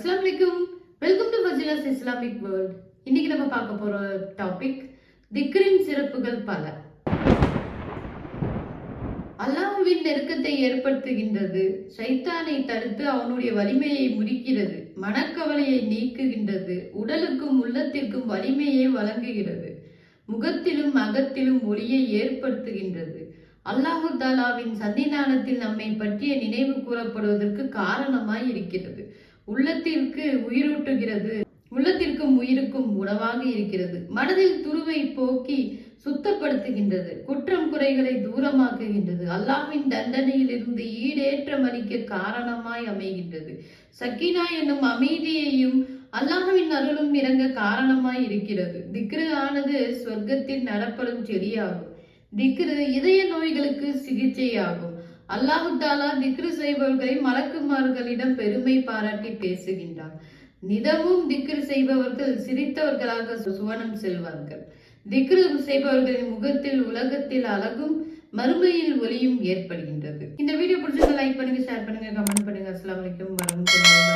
அஸ்லாம் வலைக்கும் welcome to Fazila's Islamic world இன்னைக்கு நம்ம பார்க்க போற டாபிக் திக்ரின் சிறப்புகள் பல. அல்லாஹுவின் நெருக்கத்தை ஏற்படுத்துகின்றது சைத்தானை தடுத்து அவனுடைய வலிமையை முறிக்கிறது மனக்கவலையை நீக்குகின்றது உடலுக்கும் உள்ளத்திற்கும் வலிமையை வழங்குகிறது முகத்திலும் அகத்திலும் ஒளியை ஏற்படுத்துகின்றது. அல்லாஹு தாலாவின் சன்னிதானத்தில் நம்மை பற்றிய நினைவு கூறப்படுவதற்கு காரணமாய் இருக்கிறது. உள்ளத்திற்கு உயிரூட்டுகிறது. உள்ளத்திற்கும் உயிருக்கும் உணவாக இருக்கிறது. மனதில் துருவை போக்கி சுத்தப்படுத்துகின்றது. குற்றம் குறைகளை தூரமாக்குகின்றது. அல்லாஹின் தண்டனையிலிருந்து ஈடேற்றம் அளிக்க காரணமாய் அமைகின்றது. சக்கீனா என்னும் அமைதியையும் அல்லாஹ்வின் அருளும் இறங்க காரணமாய் இருக்கிறது. திக்ரு ஆனது சொர்க்கத்தில் நடப்படும் செடியாகும். திக்ரு இதய நோய்களுக்கு சிகிச்சையாகும். அல்லாஹு தாலா திக்ரு செய்பவர்களை மலக்குமார்களிடம் பெருமை பாராட்டி பேசுகின்றார். நிதமும் திக்ரு செய்பவர்கள் சிரித்தவர்களாக சுவனம் செல்வார்கள். திக்ரு செய்பவர்களின் முகத்தில் உலகத்தில் அழகும் மறுமையில் ஒளியும் ஏற்படுகின்றது. இந்த வீடியோ பிடிச்சிருந்தா லைக் பண்ணுங்க ஷேர் பண்ணுங்க கமெண்ட் பண்ணுங்க. அஸ்லாம் வலைக்கும் வரமத்துல்லாஹி